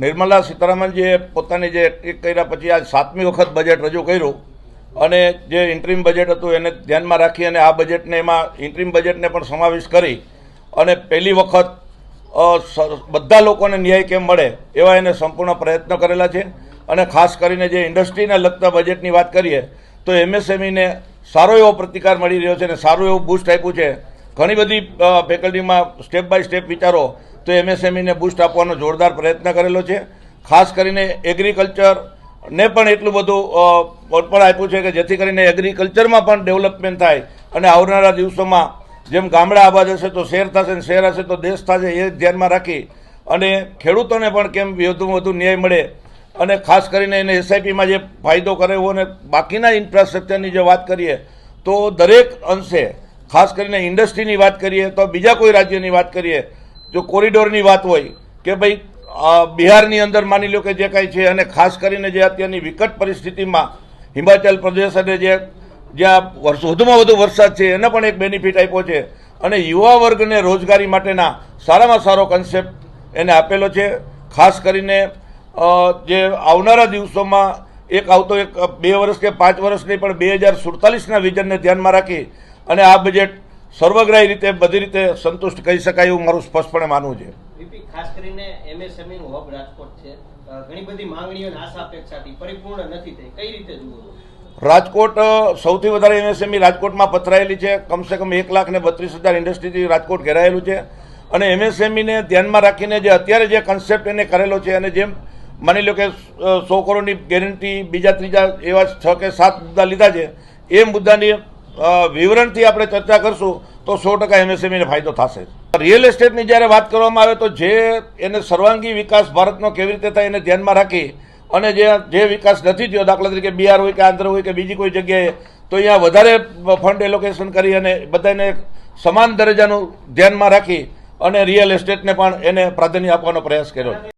નિર્મલા સીતારામનજીએ પોતાની જે એક કર્યા પછી આજ સાતમી વખત બજેટ રજૂ કર્યું અને જે ઇન્ટ્રીમ બજેટ હતું એને ધ્યાનમાં રાખી અને આ બજેટને એમાં ઇન્ટ્રીમ બજેટને પણ સમાવેશ કરી અને પહેલી વખત બધા લોકોને ન્યાય કેમ મળે એવા એને સંપૂર્ણ પ્રયત્ન કરેલા છે અને ખાસ કરીને જે ઇન્ડસ્ટ્રીને લગતા બજેટની વાત કરીએ તો એમએસએમઈને સારો એવો પ્રતિકાર મળી રહ્યો છે અને સારું એવું બૂસ્ટ આપ્યું છે. ઘણી બધી ફેકલ્ટીમાં સ્ટેપ બાય સ્ટેપ વિચારો તો એમએસએમઈને બૂસ્ટ આપવાનો જોરદાર પ્રયત્ન કરેલો છે. ખાસ કરીને એગ્રીકલ્ચર ને પણ એટલું બધું પણ આપ્યું છે કે જેથી કરીને એગ્રીકલ્ચરમાં પણ ડેવલપમેન્ટ થાય અને આવનારા દિવસોમાં જેમ ગામડા આબાદ હશે તો શહેર થશે ને શહેર હશે તો દેશ થશે એ ધ્યાનમાં રાખી અને ખેડૂતોને પણ કેમ વધુમાં વધુ ન્યાય મળે અને ખાસ કરીને એને એસઆઈપીમાં જે ફાયદો કરાવ્યો અને બાકીના ઇન્ફ્રાસ્ટ્રક્ચરની જે વાત કરીએ તો દરેક અંશે, ખાસ કરીને ઇન્ડસ્ટ્રીની વાત કરીએ તો બીજા કોઈ રાજ્યની વાત કરીએ જો કોરિડોરની વાત હોય કે ભાઈ બિહારની અંદર માની લો કે જે કાંઈ છે અને ખાસ કરીને જે અત્યારની વિકટ પરિસ્થિતિમાં હિમાચલ પ્રદેશ અને જે જ્યાં વધુમાં વધુ વરસાદ છે, એને પણ એક બેનિફિટ આપ્યો છે. અને યુવા વર્ગને રોજગારી માટેના સારામાં સારો કન્સેપ્ટ એને આપેલો છે. ખાસ કરીને જે આવનારા દિવસોમાં એક આવતો એક, બે વર્ષ કે પાંચ વર્ષની પણ બે હજાર સુડતાલીસના વિઝનને ધ્યાનમાં રાખી અને આ બજેટ સર્વગ્રાહી રીતે બધી રીતે સંતુષ્ટ કહી શકાય એવું મારું સ્પષ્ટપણે માનવું છે. ખાસ કરીને એમએસએમઈ નું હબ રાજકોટ છે. ઘણી બધી માંગણીઓ આશા અપેક્ષાથી પરિપૂર્ણ નથી થઈ. કઈ રીતે જુઓ? રાજકોટ સૌથી વધારે એમએસએમઈ રાજકોટમાં પથરાયેલી છે. કમસે કમ એક લાખ ને બત્રીસ હજાર ઇન્ડસ્ટ્રીથી રાજકોટ ઘેરાયેલું છે. અને એમએસએમઈને ધ્યાનમાં રાખીને જે અત્યારે જે કન્સેપ્ટ એને કરેલો છે અને જેમ માની લો કે સો કરોડની ગેરંટી બીજા ત્રીજા એવા છ કે સાત મુદ્દા લીધા છે એ મુદ્દાની વિવરણથી આપણે ચર્ચા કરશું, તો સો ટકા એમએસએમઈને ફાયદો થશે. રિયલ એસ્ટેટની જ્યારે વાત કરવામાં આવે તો જે એને સર્વાંગી વિકાસ ભારતનો કેવી રીતે થાય એને ધ્યાનમાં રાખી અને જે જે વિકાસ નથી થયો, દાખલા તરીકે બિહાર હોય કે આંધ્ર હોય કે બીજી કોઈ જગ્યાએ, તો અહીંયા વધારે ફંડ એલોકેશન કરી અને બધાને સમાન દરજ્જાનું ધ્યાનમાં રાખી અને રિયલ એસ્ટેટને પણ એને પ્રાધાન્ય આપવાનો પ્રયાસ કર્યો.